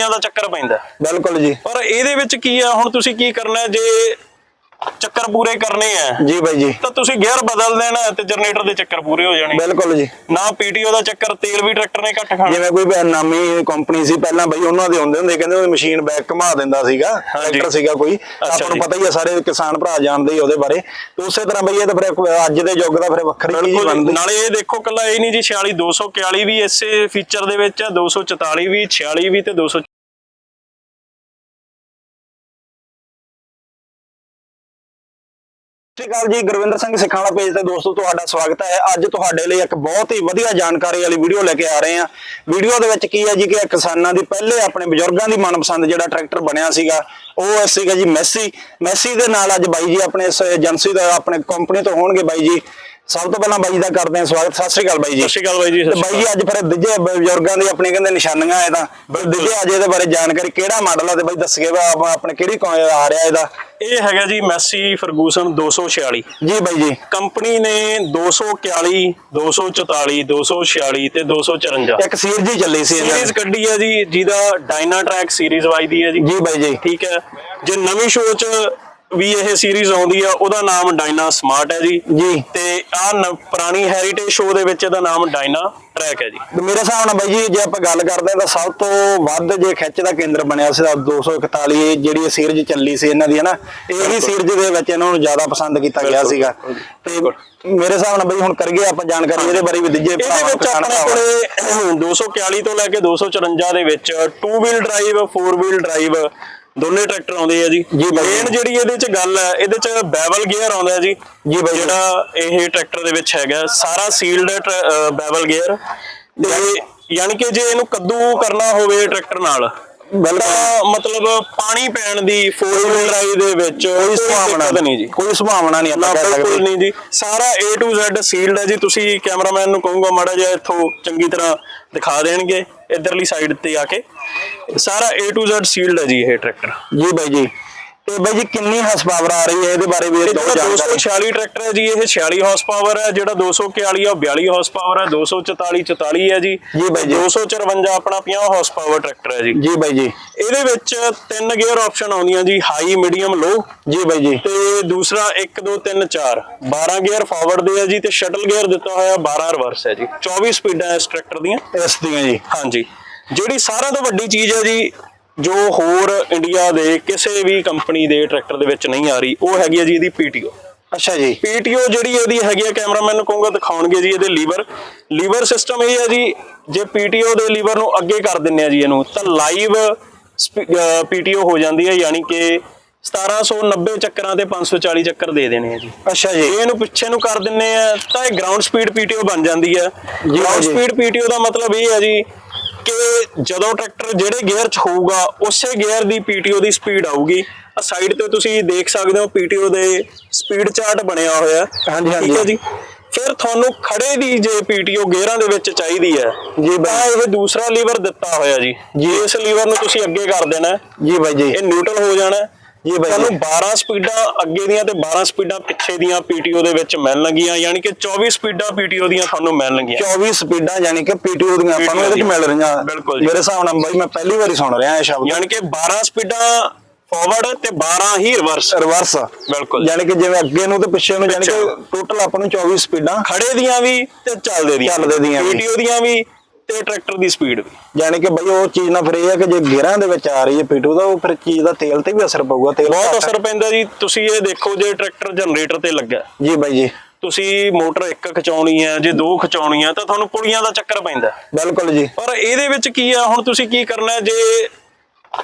ਦਾ ਚੱਕਰ ਪੈਂਦਾ। ਬਿਲਕੁਲ ਜੀ। ਪਰ ਇਹਦੇ ਵਿੱਚ ਕੀ ਆ ਹੁਣ ਤੁਸੀਂ ਕੀ ਕਰਨਾ ਜੇ ਚੱਕਰ ਪੂਰੇ ਕਰਨੇ ਆ। ਜੀ ਬਾਈ ਜੀ। ਤਾਂ ਤੁਸੀਂ ਗੇਅਰ ਬਦਲ ਦੇਣਾ ਤੇ ਜਨਰੇਟਰ ਦੇ ਚੱਕਰ ਪੂਰੇ ਹੋ ਜਾਣੇ। ਬਿਲਕੁਲ ਜੀ। ਨਾ ਪੀਟੀਓ ਦਾ ਚੱਕਰ ਤੇਲ ਵੀ ਟਰੈਕਟਰ ਨੇ ਘੱਟ ਖਾਣਾ। ਜਿਵੇਂ ਕੋਈ ਨਵੀਂ ਕੰਪਨੀ ਸੀ ਪਹਿਲਾਂ ਬਈ ਉਹਨਾਂ ਦੇ ਹੁੰਦੇ ਹੁੰਦੇ ਕਹਿੰਦੇ ਉਹ ਮਸ਼ੀਨ ਬੈਕ ਘੁਮਾ ਦਿੰਦਾ ਸੀਗਾ। ਟਰੈਕਟਰ ਸੀਗਾ ਕੋਈ। ਆਪਾਂ ਨੂੰ। ਪਤਾ ਹੀ ਆ ਸਾਰੇ ਕਿਸਾਨ ਭਰਾ ਜਾਣਦੇ ਹੀ ਉਹਦੇ ਬਾਰੇ। ਤੇ ਉਸੇ ਤਰ੍ਹਾਂ ਬਈ ਇਹ ਤਾਂ ਫਿਰ ਅੱਜ ਦੇ ਯੁੱਗ ਦਾ ਫਿਰ ਵੱਖਰੀ ਚੀਜ਼ ਬਣਦੀ। ਨਾਲੇ ਇਹ ਦੇਖੋ ਕੱਲਾ ਇਹ ਨਹੀਂ ਜੀ 46 241 ਵੀ ਇਸੇ ਫੀਚਰ ਦੇ ਵਿੱਚ ਆ 244 ਵੀ 46 ਵੀ ਤੇ 200 ਸਤਿ ਸ਼੍ਰੀ ਅਕਾਲ ਜੀ, ਗੁਰਵਿੰਦਰ ਸਿੰਘ ਸਿੱਖਾਂ ਵਾਲਾ ਪੇਜ ਤੇ ਦੋਸਤੋ, ਤੁਹਾਡਾ ਸਵਾਗਤ ਹੈ। ਅੱਜ ਤੁਹਾਡੇ ਲਈ ਇੱਕ ਬਹੁਤ ਹੀ ਵਧੀਆ ਜਾਣਕਾਰੀ ਵਾਲੀ ਵੀਡੀਓ ਲੈ ਕੇ ਆ ਰਹੇ ਹਾਂ। ਵੀਡੀਓ ਦੇ ਵਿੱਚ ਕੀ ਹੈ ਜੀ ਕਿ ਕਿਸਾਨਾਂ ਦੀ ਪਹਿਲੇ ਆਪਣੇ ਬਜ਼ੁਰਗਾਂ ਦੀ ਮਨਪਸੰਦ ਜਿਹੜਾ ਟਰੈਕਟਰ ਬਣਿਆ ਸੀਗਾ, ਉਹ ਸੀਗਾ ਜੀ ਮੈਸੀ। ਮੈਸੀ ਦੇ ਨਾਲ ਅੱਜ ਬਾਈ ਜੀ ਆਪਣੇ ਇਸ ਏਜੰਸੀ ਦਾ ਆਪਣੇ ਕੰਪਨੀ ਤੋਂ ਹੋਣਗੇ ਬਾਈ ਜੀ। ਸਭ ਤੋਂ ਪਹਿਲਾਂ ਬਾਈ ਦਾ ਕਰਦੇ ਹਾਂ ਸਵਾਗਤ ਸਤਿ ਸ਼੍ਰੀ ਅਕਾਲ ਬਾਈ ਜੀ। ਸਤਿ ਸ਼੍ਰੀ ਅਕਾਲ ਬਾਈ ਜੀ ਤੇ ਬਾਈ ਜੀ ਅੱਜ ਫਿਰ ਦੂਜੇ ਬਜ਼ੁਰਗਾਂ ਦੀ ਆਪਣੇ ਕਹਿੰਦੇ ਨਿਸ਼ਾਨੀਆਂ ਇਹ ਤਾਂ। ਦੂਜੇ ਅੱਜ ਇਹਦੇ ਬਾਰੇ ਜਾਣਕਾਰੀ ਕਿਹੜਾ ਮਾਡਲ ਆ ਤੇ ਬਾਈ ਦੱਸਗੇ ਵਾ ਆਪ- ਆਪਣੇ ਕਿਹੜੀ ਕੌ- ਆ ਰਿਹਾ ਇਹਦਾ। ਇਹ ਹੈਗਾ ਜੀ ਮੈਸੀ ਫਰਗੂਸਨ 246 ਜੀ ਬਾਈ ਜੀ। ਕੰਪਨੀ ਨੇ 241 244 246 ਤੇ 254 ਇੱਕ ਸੀਰ ਜੀ ਚੱਲੀ ਸੀ ਸੀਰੀਜ਼ ਦੀ। ਕੱਢੀ ਹੈ ਜੀ ਜਿਹਦਾ ਡਾਇਨਾ ਟਰੈਕ ਸੀਰੀਜ਼ ਵੱਜਦੀ ਹੈ ਜੀ। ਜੀ ਬਾਈ ਜੀ। ਠੀਕ ਹੈ। ਜੇ ਨਵੀਂ ਸ਼ੋਅ 'ਚ ਵੀ ਇਹ ਸੀਰੀਜ਼ ਆਉਂਦੀ ਆ ਉਹਦਾ ਨਾਮ ਡਾਇਨਾ ਸਮਾਰਟ ਹੈ ਜੀ। ਜੀ। ਤੇ ਆ ਪੁਰਾਣੀ ਹੈਰੀਟੇਜ ਸ਼ੋਅ ਦੇ ਵਿੱਚ ਇਹਦਾ ਨਾਮ ਡਾਇਨਾ ਟਰੈਕ ਹੈ ਜੀ। ਮੇਰੇ ਹਿਸਾਬ ਨਾਲ ਬਾਈ ਜੀ ਜੇ ਆਪਾਂ ਗੱਲ ਕਰਦੇ ਹਾਂ ਤਾਂ ਸਭ ਤੋਂ ਵੱਧ ਜੇ ਖਿੱਚ ਦਾ ਕੇਂਦਰ ਬਣਿਆ ਸੀ ਤਾਂ 241 ਜਿਹੜੀ ਸੀਰੀਜ਼ ਚੱਲੀ ਸੀ ਇਹਨਾਂ ਦੀ ਹਨਾ ਇਹ ਸੀਰੀਜ਼ ਦੇ ਵਿੱਚ ਇਹਨਾਂ ਨੂੰ ਜ਼ਿਆਦਾ ਪਸੰਦ ਕੀਤਾ ਗਿਆ ਸੀਗਾ। ਤੇ ਮੇਰੇ ਹਿਸਾਬ ਨਾਲ ਬਾਈ ਹੁਣ ਕਰੀਏ ਆਪਾਂ ਜਾਣਕਾਰੀ ਇਹਦੇ ਬਾਰੇ ਵੀ ਦਿੱਜੇ ਇਹਦੇ ਵਿੱਚ ਆਪਣੇ ਕੋਲੇ 241 ਤੋਂ ਲੈ ਕੇ 254 ਦੇ ਵਿੱਚ 2 ਵੀਲ ਡਰਾਈਵ 4 ਵੀਲ ਡਰਾਈਵ ਦੋਨੇ ਟਰੈਕਟਰ ਆਉਂਦੇ ਆ ਜੀ। ਜੀ ਬਾਈ। ਮੇਨ ਜਿਹੜੀ ਇਹਦੇ ਚ ਗੱਲ ਹੈ ਇਹਦੇ ਚ ਬੈਵਲ ਗੇਅਰ ਆਉਂਦਾ ਹੈ ਜੀ। ਜੀ ਬਾਈ। ਜਿਹੜਾ ਇਹ ਟਰੈਕਟਰ ਦੇ ਵਿੱਚ ਹੈਗਾ ਸਾਰਾ ਸੀਲਡ ਬੈਵਲ ਗੇਅਰ ਤੇ ਯਾਨੀ ਕਿ ਜੇ ਇਹਨੂੰ ਕੱਦੂ ਕਰਨਾ ਹੋਵੇ ਟਰੈਕਟਰ ਨਾਲ ਬਿਲਕੁਲ। ਤਾਂ ਮਤਲਬ ਪਾਣੀ ਪੈਣ ਦੀ 4 ਵੀਲ ਡਰਾਈਵ ਦੇ ਵਿੱਚ ਕੋਈ ਸੰਭਾਵਨਾ ਦਿੱਕਤ ਨਹੀਂ। ਜੀ। ਕੋਈ ਸੰਭਾਵਨਾ ਨਹੀਂ ਨਾ ਆਪਾਂ ਕਹਿ ਬਿਲਕੁਲ ਸਕਦੇ ਨਹੀਂ ਜੀ। ਸਾਰਾ A to Z ਸੀਲਡ ਹੈ ਜੀ। ਤੁਸੀਂ ਕੈਮਰਾਮੈਨ ਨੂੰ ਕਹੂੰਗਾ ਮਾੜਾ ਜਿਹਾ ਇੱਥੋਂ ਚੰਗੀ ਤਰ੍ਹਾਂ ਦਿਖਾ ਦੇਣਗੇ। ਇਧਰਲੀ ਸਾਈਡ ਤੇ ਆ ਕੇ। ਸਾਰਾ A to Z ਸੀਲਡ ਹੈ ਜੀ ਇਹ ਟਰੈਕਟਰ ਜੀ ਬਾਈ ਜੀ। ਤੇ ਬਾਈ ਜੀ ਕਿੰਨੀ ਹਸ ਪਾਵਰ ਆ ਰਹੀ ਹੈ ਇਹਦੇ ਬਾਰੇ ਵੀ ਦੋ ਜਾਣਕਾਰੀ 246 ਟਰੈਕਟਰ ਹੈ ਜੀ ਇਹ 46 ਹਾਰਸ ਪਾਵਰ ਹੈ ਜਿਹੜਾ 241 ਆ ਉਹ 42 ਹਾਰਸ ਪਾਵਰ ਹੈ 244 44 ਹੈ ਜੀ ਜੀ ਬਾਈ ਜੀ। 254 ਆਪਣਾ 50 ਹਾਰਸ ਪਾਵਰ ਟਰੈਕਟਰ ਹੈ ਜੀ। ਜੀ ਬਾਈ ਜੀ। ਇਹਦੇ ਵਿੱਚ ਤਿੰਨ ਗੇਅਰ ਆਪਸ਼ਨ ਆਉਂਦੀਆਂ ਜੀ ਹਾਈ ਮੀਡੀਅਮ ਲੋ ਜੀ ਬਾਈ ਜੀ। ਤੇ ਦੂਸਰਾ 1 2 3 4 12 ਗੇਅਰ ਫਾਰਵਰਡ ਦੇ ਆ ਜੀ ਤੇ ਸ਼ਟਲ ਗੇਅਰ ਦਿੱਤਾ ਹੋਇਆ 12 ਰਿਵਰਸ ਹੈ ਜੀ। 24 ਸਪੀਡਾਂ ਇਸ ਟਰੈਕਟਰ ਦੀਆਂ। ਇਸ ਦੀਆਂ ਜੀ। ਹਾਂਜੀ। ਜਿਹੜੀ ਸਾਰਿਆਂ ਤੋਂ ਵੱਡੀ ਚੀਜ਼ ਹੈ ਜੀ ਜੋ ਹੋਰ ਇੰਡੀਆ ਦੇ ਕਿਸੇ ਵੀ ਕੰਪਨੀ ਦੇ ਟਰੈਕਟਰ ਦੇ ਵਿੱਚ ਨਹੀਂ ਆ ਰਹੀ ਉਹ ਹੈਗੀ ਹੈ ਜੀ ਇਹਦੀ ਪੀਟੀਓ ਅੱਛਾ ਜੀ। ਪੀਟੀਓ ਜਿਹੜੀ ਇਹਦੀ ਹੈਗੀ ਹੈ ਕੈਮਰਾਮੈਨ ਨੂੰ ਕਹੂੰਗਾ ਦਿਖਾਉਣਗੇ ਜੀ ਇਹਦੇ ਲੀਵਰ ਲੀਵਰ ਸਿਸਟਮ ਇਹ ਹੈ ਜੀ ਜੇ ਪੀਟੀਓ ਦੇ ਲੀਵਰ ਨੂੰ ਅੱਗੇ ਕਰ ਦਿੰਨੇ ਆ ਜੀ ਇਹਨੂੰ ਤਾਂ ਲਾਈਵ ਪੀਟੀਓ ਹੋ ਜਾਂਦੀ ਹੈ ਯਾਨੀ ਕਿ 1790 ਚੱਕਰਾਂ ਤੇ 540 ਚੱਕਰ ਦੇ ਦੇਣੇ ਆ ਜੀ। ਅੱਛਾ ਜੀ। ਇਹਨੂੰ ਪਿੱਛੇ ਨੂੰ ਕਰ ਦਿੰਨੇ ਆ ਤਾਂ ਇਹ ਗਰਾਊਂਡ ਸਪੀਡ ਪੀਟੀਓ ਬਣ ਜਾਂਦੀ ਹੈ ਗਰਾਊਂਡ। ਸਪੀਡ ਪੀਟੀਓ ਦਾ ਮਤਲਬ ਇਹ ਹੈ ਜੀ ਕਿ ਜਦੋਂ ਟਰੈਕਟਰ ਜਿਹੜੇ ਗੇਅਰ 'ਚ ਹੋਊਗਾ ਉਸੇ ਗੇਅਰ ਦੀ ਪੀਟੀਓ ਦੀ ਸਪੀਡ ਆਊਗੀ ਆ ਸਾਈਡ ਤੇ ਤੁਸੀਂ ਦੇਖ ਸਕਦੇ ਹੋ ਪੀਟੀਓ ਦੇ ਸਪੀਡ ਚਾਰਟ ਬਣਿਆ ਹੋਇਆ। ਹਾਂਜੀ, ਹਾਂਜੀ। ਠੀਕ ਹੈ ਜੀ ਫਿਰ ਤੁਹਾਨੂੰ ਖੜੇ ਦੀ ਜੇ ਪੀਟੀਓ ਗੇਅਰਾਂ ਦੇ ਵਿੱਚ ਚਾਹੀਦੀ ਹੈ ਜੀ ਬਾਈ। ਇਹ ਦੂਸਰਾ ਲੀਵਰ ਦਿੱਤਾ ਹੋਇਆ ਜੀ ਜੀ ਇਸ ਲੀਵਰ ਨੂੰ ਤੁਸੀਂ ਅੱਗੇ ਕਰ ਦੇਣਾ। ਜੀ ਬਾਈ ਜੀ ਇਹ ਨਿਊਟਰਲ ਹੋ ਜਾਣਾ। ਜੀ ਬਾਈ ਤੁਹਾਨੂੰ ਜੀ। 12 ਸਪੀਡਾਂ ਅੱਗੇ ਦੀਆਂ ਤੇ 12 ਸਪੀਡਾਂ ਪਿੱਛੇ ਦੀਆਂ ਪੀਟੀਓ ਦੇ ਵਿੱਚ ਮਿਲਣਗੀਆਂ ਯਾਨੀ ਕਿ 24 ਸਪੀਡਾਂ ਪੀਟੀਓ ਦੀਆਂ ਤੁਹਾਨੂੰ ਮਿਲਣਗੀਆਂ 24 ਸਪੀਡਾਂ ਯਾਨੀ ਕਿ ਪੀਟੀਓ ਦੀਆਂ ਆਪਾਂ ਨੂੰ ਇਹਦੇ ਚ ਮਿਲ ਰਹੀਆਂ। ਮੇਰੇ ਹਿਸਾਬ ਨਾਲ ਬਾਈ ਮੈਂ ਪਹਿਲੀ ਵਾਰੀ ਸੁਣ ਰਿਹਾ ਇਹ ਸ਼ਬਦ ਯਾਨੀ ਕਿ 12 ਸਪੀਡਾਂ ਫਾਰਵਰਡ ਤੇ 12 ਹੀ ਰਿਵਰਸ ਰਿਵਰਸ ਬਿਲਕੁਲ ਯਾਨੀ ਕਿ ਜਿਵੇਂ ਅੱਗੇ ਨੂੰ ਤੇ ਪਿੱਛੇ ਨੂੰ ਯਾਨੀ ਕਿ। ਟੋਟਲ ਆਪਾਂ ਨੂੰ 24 ਸਪੀਡਾਂ ਖੜੇ ਦੀਆਂ ਵੀ ਤੇ ਚੱਲਦੇ ਦੀਆਂ ਚੱਲਦੇ ਦੀਆਂ ਵੀ। ਪੀਟੀਓ ਦੀਆਂ ਵੀ ਤੇ ਟਰੈਕਟਰ ਦੀ ਸਪੀਡ ਵੀ। ਯਾਨੀ ਕਿ ਬਾਈ ਉਹ ਚੀਜ਼ ਨਾਲ ਫਿਰ ਇਹ ਹੈ ਕਿ ਜੇ ਗੇਅਰਾਂ ਦੇ ਵਿੱਚ ਆ ਰਹੀ ਹੈ ਪੀਟੂ ਦਾ ਉਹ ਫਿਰ ਚੀਜ਼ ਦਾ ਤੇਲ ਤੇ ਵੀ ਅਸਰ ਪਊਗਾ ਤੇਲ ਬਹੁਤ ਅਸਰ ਪੈਂਦਾ ਜੀ। ਤੁਸੀਂ ਇਹ ਦੇਖੋ ਜੇ ਟਰੈਕਟਰ ਜਨਰੇਟਰ ਤੇ ਲੱਗਾ। ਜੀ ਬਾਈ ਜੀ। ਤੁਸੀਂ ਮੋਟਰ ਇੱਕ ਖਿਚਾਉਣੀ ਹੈ ਜੇ ਦੋ ਖਿਚਾਉਣੀ ਹੈ ਤਾਂ ਤੁਹਾਨੂੰ ਪੁਲੀਆਂ ਦਾ ਚੱਕਰ ਪੈਂਦਾ। ਬਿਲਕੁਲ ਜੀ। ਪਰ ਇਹਦੇ ਵਿੱਚ ਕੀ ਆ ਹੁਣ ਤੁਸੀਂ ਕੀ ਕਰਨਾ ਜੇ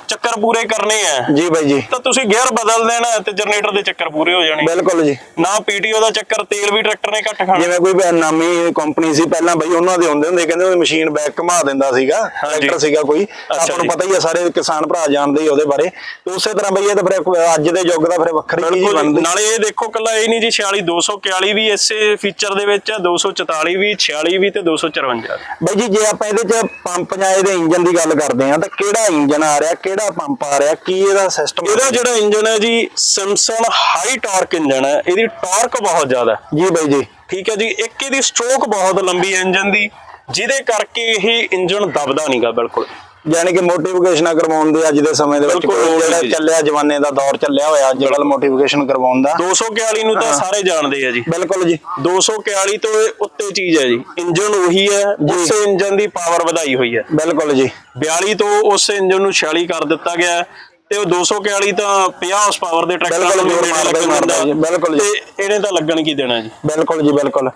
ਚੱਕਰ ਪੂਰੇ ਕਰਨੇ ਆ। ਜੀ ਬਾਈ ਜੀ। ਤਾਂ ਤੁਸੀਂ ਗੇਅਰ ਬਦਲ ਦੇਣਾ ਤੇ ਜਨਰੇਟਰ ਦੇ ਚੱਕਰ ਪੂਰੇ ਹੋ ਜਾਣੇ। ਬਿਲਕੁਲ ਜੀ। ਨਾ ਪੀਟੀਓ ਦਾ ਚੱਕਰ ਤੇਲ ਵੀ ਟਰੈਕਟਰ ਨੇ ਘੱਟ ਖਾਣਾ। ਜਿਵੇਂ ਕੋਈ ਨਵੀਂ ਕੰਪਨੀ ਸੀ ਪਹਿਲਾਂ ਬਈ ਉਹਨਾਂ ਦੇ ਹੁੰਦੇ ਹੁੰਦੇ ਕਹਿੰਦੇ ਉਹ ਮਸ਼ੀਨ ਬੈਕ ਘੁਮਾ ਦਿੰਦਾ ਸੀਗਾ। ਟਰੈਕਟਰ ਸੀਗਾ ਕੋਈ। ਆਪਾਂ। ਨੂੰ ਪਤਾ ਹੀ ਆ ਸਾਰੇ ਕਿਸਾਨ ਭਰਾ ਜਾਣਦੇ ਹੀ ਉਹਦੇ ਬਾਰੇ। ਤੇ ਉਸੇ ਤਰ੍ਹਾਂ ਬਈ ਇਹ ਤਾਂ ਫਿਰ ਅੱਜ ਦੇ ਯੁੱਗ ਦਾ ਫਿਰ ਵੱਖਰੀ ਚੀਜ਼ ਬਣਦੀ। ਨਾਲੇ ਇਹ ਦੇਖੋ ਕੱਲਾ ਇਹ ਨਹੀਂ ਜੀ 46 241 ਵੀ ਇਸੇ ਫੀਚਰ ਦੇ ਵਿੱਚ ਆ 244 ਵੀ 46 ਵੀ ਤੇ 254 ਬਈ ਜੀ ਜੇ ਆਪਾਂ ਇਹਦੇ ਚ ਪੰਪ ਜਾਂ ਇਹਦੇ ਇੰਜਨ ਦੀ ਗੱਲ ਕਰਦੇ ਆ ਤਾਂ ਕਿਹੜਾ ਇੰਜਨ ਆ ਰਿਹਾ ਕਿਹੜਾ ਪੰਪ ਆ ਰਿਹਾ? ਕੀ ਇਹਦਾ ਸਿਸਟਮ ਇਹਦਾ ਜਿਹੜਾ ਇੰਜਨ ਹੈ ਜੀ ਸਿਮਸਨ ਹਾਈ ਟਾਰਕ ਇੰਜਨ ਹੈ। ਇਹਦੀ ਟਾਰਕ ਬਹੁਤ ਜ਼ਿਆਦਾ ਜੀ ਬਾਈ ਜੀ। ਠੀਕ ਹੈ ਜੀ ਇੱਕ ਇਹਦੀ ਸਟ੍ਰੋਕ ਬਹੁਤ ਲੰਬੀ ਇੰਜਨ ਦੀ ਜਿਹਦੇ ਕਰਕੇ ਇਹ ਇੰਜਨ ਦਬਦਾ ਨਹੀਂਗਾ ਬਿਲਕੁਲ। ਯਾਨੀ ਕਿ ਮੋਟੀਵੇਸ਼ਨ ਕਰਵਾਉਣ ਦੇ ਅੱਜ ਦੇ ਸਮੇਂ ਦੇ ਵਿੱਚ ਬਿਲਕੁਲ ਕੋਈ ਲੋੜ ਜਿਹੜਾ ਨਹੀਂ। ਚੱਲਿਆ ਜਮਾਨੇ ਦਾ ਦੌਰ ਚੱਲਿਆ ਹੋਇਆ ਅੱਜ ਕੱਲ ਮੋਟੀਵੇਸ਼ਨ ਕਰਵਾਉਣ ਦਾ। 241 ਨੂੰ ਤਾਂ ਸਾਰੇ ਜਾਣਦੇ ਆ ਜੀ। ਬਿਲਕੁਲ ਜੀ। 241 ਤੋਂ ਇਹ ਉੱਤੇ ਚੀਜ਼ ਹੈ ਜੀ। ਇੰਜਨ ਉਹੀ ਹੈ ਉਸੇ ਇੰਜਨ ਦੀ ਪਾਵਰ ਵਧਾਈ ਹੋਈ ਹੈ। ਬਿਲਕੁਲ ਜੀ। 42 ਤੋਂ ਉਸ ਇੰਜਨ ਨੂੰ 46 ਕਰ ਦਿੱਤਾ ਗਿਆ ਹੈ ਤੇ ਉਹ 241 ਤਾਂ 50 ਹਾਰਸ ਪਾਵਰ ਦੇ ਟਰੈਕਟਰਾਂ ਬਿਲਕੁਲ ਨੂੰ ਜ਼ੋਰ ਮਾਰਦਾ ਹੀ ਲੱਗਣ ਮਾਰਦਾ ਜੀ, ਦਿੰਦਾ। ਬਿਲਕੁਲ ਜੀ। ਤੇ ਇਹਨੇ ਤਾਂ ਲੱਗਣ ਕੀ ਦੇਣਾ ਜੀ? ਬਿਲਕੁਲ ਜੀ ਬਿਲਕੁਲ।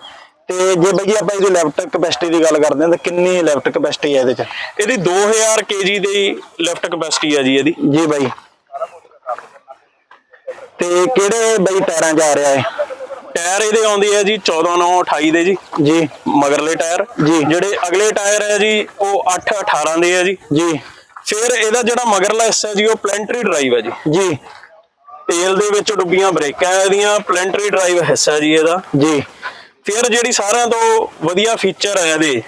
ਤੇ ਜੇ ਬਈ ਆਪਾਂ ਇਹਦੀ ਲੈਫਟ ਕਪੈਸਿਟੀ ਦੀ ਗੱਲ ਕਰਦੇ ਹਾਂ ਤਾਂ ਕਿੰਨੀ ਲੈਫਟ ਕਪੈਸਿਟੀ ਹੈ ਇਹਦੇ ਚ? ਇਹਦੀ 2000 ਕੇਜੀ ਦੀ ਲਿਫਟ ਕਪੈਸਿਟੀ ਹੈ ਜੀ ਇਹਦੀ। ਜੀ ਬਾਈ। ਤੇ ਕਿਹੜੇ ਬਈ ਟਾਇਰਾਂ 'ਚ ਆ ਰਿਹਾ ਹੈ ਟਾਇਰ ਇਹਦੇ ਆਉਂਦੇ ਆ ਜੀ 14 9 28 ਦੇ ਜੀ। ਜੀ। ਮਗਰਲੇ ਟਾਇਰ। ਜੀ। ਜਿਹੜੇ ਅਗਲੇ ਟਾਇਰ ਹੈ ਜੀ ਉਹ 8 18 ਦੇ ਆ ਜੀ। ਜੀ। ਫਿਰ ਇਹਦਾ ਜਿਹੜਾ ਮਗਰਲਾ ਹਿੱਸਾ ਜੀ ਉਹ ਪਲੈਂਟਰੀ ਡਰਾਈਵ ਹੈ ਜੀ। ਜੀ। ਤੇਲ ਦੇ ਵਿੱਚ ਡੁੱਬੀਆਂ ਬ੍ਰੇਕਾਂ ਇਹਦੀਆਂ ਪਲੈਂਟਰੀ ਡਰਾਈਵ ਹਿੱਸਾ ਜੀ ਇਹਦਾ। ਜੀ। ਫਿਰ ਜਿਹੜੀ ਸਾਰਿਆਂ ਤੋਂ ਵਧੀਆ ਫੀਚਰ ਹੈ ਇਹਦੇ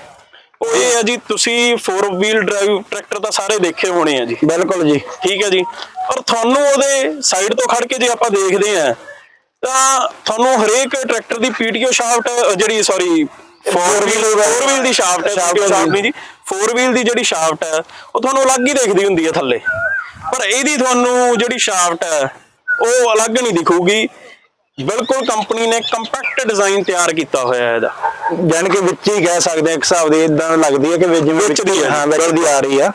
ਉਹ ਇਹ ਹੈ ਜੀ ਤੁਸੀਂ 4 ਵੀਲ ਡਰਾਈਵ ਟਰੈਕਟਰ ਤਾਂ ਸਾਰੇ ਦੇਖੇ ਹੋਣੇ ਆ ਜੀ। ਬਿਲਕੁਲ ਜੀ। ਠੀਕ ਹੈ ਜੀ। ਪਰ ਤੁਹਾਨੂੰ ਉਹਦੇ ਸਾਈਡ ਤੋਂ ਖੜ ਕੇ ਜੇ ਆਪਾਂ ਦੇਖਦੇ ਆ ਤਾਂ ਤੁਹਾਨੂੰ ਹਰੇਕ ਟਰੈਕਟਰ ਦੀ ਪੀਟੀਓ ਸ਼ਾਫਟ ਜਿਹੜੀ ਸੌਰੀ 4 ਵੀਲ 4 ਵੀਲ ਦੀ ਸ਼ਾਫਟ ਹੈ shaft ਨਹੀਂ ਜੀ। 4 ਵੀਲ ਦੀ ਜਿਹੜੀ ਸ਼ਾਫਟ ਹੈ ਉਹ ਤੁਹਾਨੂੰ ਅਲੱਗ ਹੀ ਦਿਖਦੀ ਹੁੰਦੀ ਹੈ ਥੱਲੇ। ਪਰ ਇਹਦੀ ਤੁਹਾਨੂੰ ਜਿਹੜੀ ਸ਼ਾਫਟ ਹੈ ਉਹ ਅਲੱਗ ਨਹੀਂ ਦਿਖੂਗੀ। ਬਿਲਕੁਲ ਕੰਪਨੀ ਨੇ ਕੰਪੈਕਟ ਡਿਜ਼ਾਈਨ ਤਿਆਰ ਕੀਤਾ ਹੋਇਆ ਹੈ ਇਹਦਾ। ਜਾਨ ਕਿ ਵਿੱਚ ਹੀ ਕਹਿ ਸਕਦੇ ਇੱਕ ਹਿਸਾਬ ਦੀ ਇਦਾਂ ਲੱਗਦੀ ਹੈ ਕਿ ਵਿੱਚ ਜਿਵੇਂ ਵਿੱਚ ਦੀ ਹੈ। ਵਿੱਚ ਦੀ ਆ ਰਹੀ ਆ।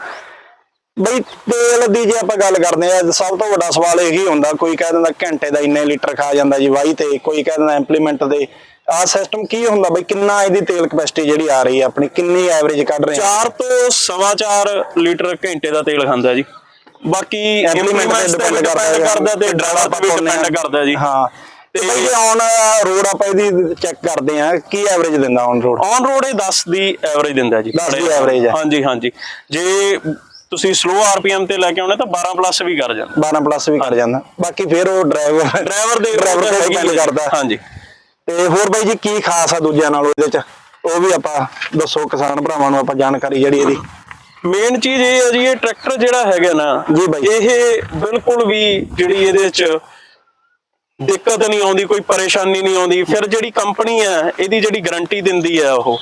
ਬਈ ਤੇਲ ਦੀ ਜੇ ਆਪਾਂ ਗੱਲ ਕਰਦੇ ਆ ਸਭ ਤੋਂ ਵੱਡਾ ਸਵਾਲ ਇਹੀ ਹੁੰਦਾ ਕੋਈ ਕਹਿ ਦਿੰਦਾ ਘੰਟੇ ਦਾ ਇੰਨੇ ਲੀਟਰ ਖਾ ਜਾਂਦਾ ਜੀ ਵਾਈ ਤੇ ਕੋਈ ਕਹਿ ਦਿੰਦਾ ਇੰਪਲੀਮੈਂਟ ਦੇ। ਆਹ ਸਿਸਟਮ ਕੀ ਹੁੰਦਾ ਬਈ ਕਿੰਨਾ ਇਹਦੀ ਤੇਲ ਕਪੈਸਿਟੀ ਜਿਹੜੀ ਆ ਰਹੀ ਹੈ ਆਪਣੀ ਕਿੰਨੀ ਐਵਰੇਜ ਕੱਢ ਰਹੇ ਆ? 4 ਤੋਂ ਸਵਾ ਚਾਰ ਲੀਟਰ ਘੰਟੇ ਦਾ ਤੇਲ ਖਾਂਦਾ ਜੀ। ਬਾਕੀ ਇੰਪਲੀਮੈਂਟ ਤੇ ਡਿਪੈਂਡ ਕਰਦਾ ਤੇ ਡਰਾਈਵਰ ਤੇ ਡਿਪੈਂਡ ਕਰਦਾ ਜੀ। ਹਾਂ। ਤੇ ਬਈ ਔਨ ਰੋਡ ਆਪਾਂ ਇਹਦੀ ਚੈੱਕ ਕਰਦੇ ਆ ਕੀ ਐਵਰੇਜ ਦਿੰਦਾ ਔਨ ਰੋਡ ਔਨ ਰੋਡ ਇਹ 10 ਦੀ ਐਵਰੇਜ ਦਿੰਦਾ ਜੀ। 10 ਦੀ average ਹੈ। ਹਾਂਜੀ ਹਾਂਜੀ। ਜੇ ਤੁਸੀਂ ਸਲੋ ਆਰਪੀਐਮ ਤੇ ਲੈ ਕੇ ਆਉਣੇ ਤਾਂ 12 ਪਲੱਸ ਵੀ ਕਰ ਜਾਂਦਾ। 12 ਪਲੱਸ ਵੀ ਕਰ ਜਾਂਦਾ। ਬਾਕੀ ਫਿਰ ਉਹ ਡਰਾਈਵਰ ਡਰਾਈਵਰ ਦੇ ਡਰਾਈਵਰ ਤੇ ਡਿਪੈਂਡ। ਕਰਦਾ। ਹਾਂਜੀ। ਤੇ ਹੋਰ ਬਾਈ ਜੀ ਕੀ ਖਾਸ ਆ ਦੂਜਿਆਂ ਨਾਲੋਂ ਇਹਦੇ ਚ? ਉਹ ਵੀ ਆਪਾਂ ਦੱਸੋ ਕਿਸਾਨ ਭਰਾਵਾਂ ਨੂੰ ਆਪਾਂ ਜਾਣਕਾਰੀ ਜਿਹੜੀ ਇਹਦੀ। ਮੇਨ ਚੀਜ਼ ਇਹ ਹੈ ਜੀ ਇਹ ਟਰੈਕਟਰ ਜਿਹੜਾ ਹੈਗਾ ਨਾ ਜੀ ਬਾਈ। ਇਹ ਬਿਲਕੁਲ ਵੀ ਜਿਹੜੀ ਇਹਦੇ ਚ ਦਿੱਕਤ ਨਹੀਂ ਆਉਂਦੀ ਕੋਈ ਪਰੇਸ਼ਾਨੀ ਨਹੀਂ ਆਉਂਦੀ। ਫਿਰ ਜਿਹੜੀ ਕੰਪਨੀ ਹੈ ਇਹਦੀ ਜਿਹੜੀ ਗਾਰੰਟੀ ਦਿੰਦੀ ਹੈ ਉਹ।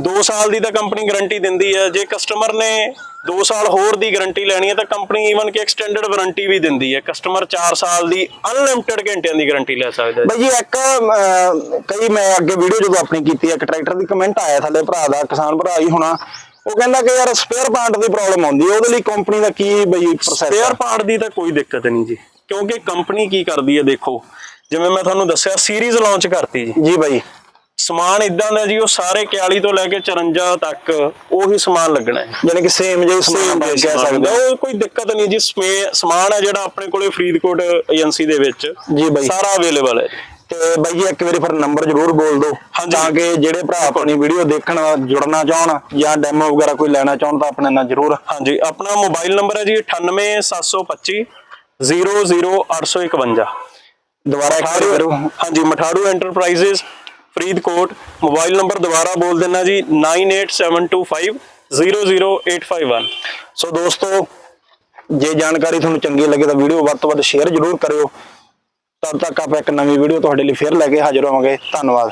2 ਸਾਲ ਦੀ ਤਾਂ ਕੰਪਨੀ ਗਾਰੰਟੀ ਦਿੰਦੀ ਹੈ। ਜੇ ਕਸਟਮਰ ਨੇ 2 ਸਾਲ ਹੋਰ ਦੀ ਗਾਰੰਟੀ ਲੈਣੀ ਹੈ ਤਾਂ ਕੰਪਨੀ ਈਵਨ ਕਿ ਐਕਸਟੈਂਡਡ ਵਾਰੰਟੀ ਵੀ ਦਿੰਦੀ ਹੈ। ਕਸਟਮਰ 4 ਸਾਲ ਦੀ ਅਨਲਿਮਿਟਿਡ ਘੰਟਿਆਂ ਦੀ ਗਾਰੰਟੀ ਲੈ ਸਕਦਾ ਹੈ। ਬਾਈ ਜੀ ਇੱਕ ਅਹ, ਕਈ ਮੈਂ ਅੱਗੇ ਵੀਡੀਓ ਜਦੋਂ ਆਪਣੀ ਕੀਤੀ ਇੱਕ ਟਰੈਕਟਰ ਦੀ ਕਮੈਂਟ ਆਇਆ ਥੱਲੇ ਭਰਾ ਦਾ ਕਿਸਾਨ ਭਰਾ ਹੀ ਹੋਣਾ। ਉਹ ਕਹਿੰਦਾ ਕਿ ਯਾਰ ਸਪੇਅਰ ਪਾਰਟ ਦੀ ਪ੍ਰੋਬਲਮ ਆਉਂਦੀ ਹੈ। ਉਹਦੇ ਲਈ ਕੰਪਨੀ ਦਾ ਕੀ ਬਈ ਪ੍ਰੋਸੈਸ ਸਪੇਅਰ ਪਾਰਟ ਦੀ ਤਾਂ ਕੋਈ ਦਿੱਕਤ ਨਹੀਂ ਜੀ। ਕਿਉਂਕਿ ਕੰਪਨੀ ਕੀ ਕਰਦੀ ਹੈ ਦੇਖੋ ਜਿਵੇਂ ਮੈਂ ਤੁਹਾਨੂੰ ਦੱਸਿਆ ਸੀਰੀਜ਼ ਲਾਂਚ ਕਰਤੀ ਜੀ ਜੀ ਬਾਈ ਸਮਾਨ ਇਦਾਂ ਦਾ ਜੀ ਉਹ ਸਾਰੇ 41 ਤੋਂ ਲੈ ਕੇ 54 ਤੱਕ ਉਹੀ ਸਮਾਨ ਲੱਗਣਾ ਹੈ ਯਾਨੀ ਕਿ ਸੇਮ ਜਿਹਾ ਸਮਾਨ ਕਹਿ ਸਕਦੇ। ਉਹ ਕੋਈ ਦਿੱਕਤ ਨਹੀਂ ਜੀ ਸਮੇ- ਸਮਾਨ ਹੈ ਜਿਹੜਾ ਆਪਣੇ ਕੋਲੇ ਫਰੀਦਕੋਟ ਏਜੰਸੀ ਦੇ ਵਿੱਚ ਜੀ ਬਾਈ ਸਾਰਾ ਅਵੇਲੇਬਲ ਹੈ। ਤੇ ਬਾਈ ਜੀ ਇੱਕ ਵਾਰੀ ਫਿਰ ਨੰਬਰ ਜ਼ਰੂਰ ਬੋਲ ਦਿਓ। ਤਾਂ ਕਿ ਜਿਹੜੇ ਭਰਾ ਆਪਣੀ ਵੀਡੀਓ ਦੇਖਣ ਜੁੜਨਾ ਚਾਹਣ ਜਾਂ ਡੈਮੋ ਵਗੈਰਾ ਕੋਈ ਲੈਣਾ ਚਾਹਣ ਤਾਂ ਆਪਣੇ ਨਾਲ ਜ਼ਰੂਰ ਹਾਂਜੀ ਆਪਣਾ ਮੋਬਾਈਲ ਨੰਬਰ ਹੈ ਜੀ 98725 00851 ਦੁਬਾਰਾ ਇੱਕ ਵਾਰੀ ਕਰੋ। ਹਾਂਜੀ Matharu enterprises Faridkot mobile number ਦੁਬਾਰਾ ਬੋਲ ਦੇਣਾ ਜੀ 98725 00851 ਸੋ ਦੋਸਤੋ ਜੇ ਜਾਣਕਾਰੀ ਤੁਹਾਨੂੰ ਚੰਗੀ ਲੱਗੇ ਤਾਂ ਵੀਡੀਓ ਵੱਧ ਤੋਂ ਵੱਧ ਸ਼ੇਅਰ ਜ਼ਰੂਰ ਕਰਿਓ। ਤਦ ਤੱਕ ਆਪਾਂ ਇੱਕ ਨਵੀਂ ਵੀਡੀਓ ਤੁਹਾਡੇ ਲਈ ਫੇਰ ਲੈ ਕੇ ਹਾਜ਼ਰ ਹੋਵਾਂਗੇ। ਧੰਨਵਾਦ।